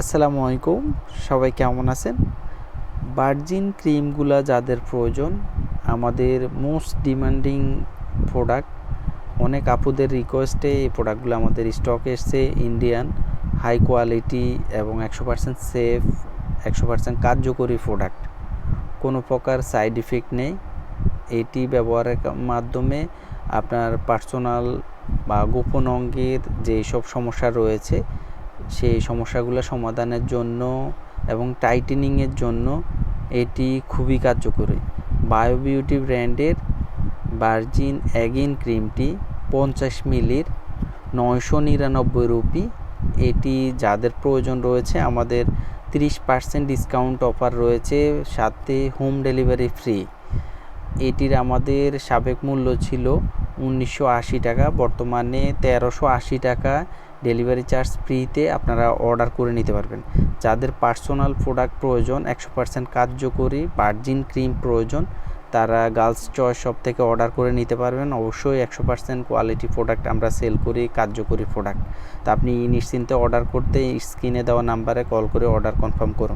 আসসালামু আলাইকুম। সবাই কেমন আছেন? ভার্জিন ক্রিমগুলা যাদের প্রয়োজন, আমাদের মোস্ট ডিমান্ডিং প্রোডাক্ট অনেক আপুদের রিকোয়েস্টে এই প্রোডাক্টগুলো আমাদের স্টক এসছে ইন্ডিয়ান হাই কোয়ালিটি এবং একশো পার্সেন্ট সেফ একশো পার্সেন্ট কার্যকরী প্রোডাক্ট কোনো প্রকার সাইড ইফেক্ট নেই। এটি ব্যবহারের মাধ্যমে আপনার পার্সোনাল বা গোপন অঙ্গের যেই সব সমস্যা রয়েছে সেই সমস্যাগুলো সমাধানের জন্য এবং টাইটেনিংয়ের জন্য এটি খুবই কার্যকরী। বায়ো বিউটি ব্র্যান্ডের ভার্জিন অ্যাগিন ক্রিমটি পঞ্চাশ মিলির নয়শো নিরানব্বই রুপি। এটি যাদের প্রয়োজন রয়েছে, আমাদের তিরিশ পার্সেন্ট ডিসকাউন্ট অফার রয়েছে সাথে হোম ডেলিভারি ফ্রি এটির আমাদের সাবেক মূল্য ছিল উনিশশো আশি টাকা, বর্তমানে তেরোশো আশি টাকা। ডেলিভারি চার্জ ফ্রিতে আপনারা অর্ডার করে নিতে পারবেন। যাদের পার্সোনাল প্রোডাক্ট প্রয়োজন, একশো পার্সেন্ট কার্যকরী ভার্জিন ক্রিম প্রয়োজন, তারা গার্লস চয়েস শপ থেকে অর্ডার করে নিতে পারবেন। অবশ্যই একশো পার্সেন্ট কোয়ালিটি প্রোডাক্ট আমরা সেল করি, কার্যকরী প্রোডাক্ট। তা আপনি নিশ্চিন্তে অর্ডার করতে স্ক্রিনে দেওয়া নাম্বারে কল করে অর্ডার কনফার্ম করুন।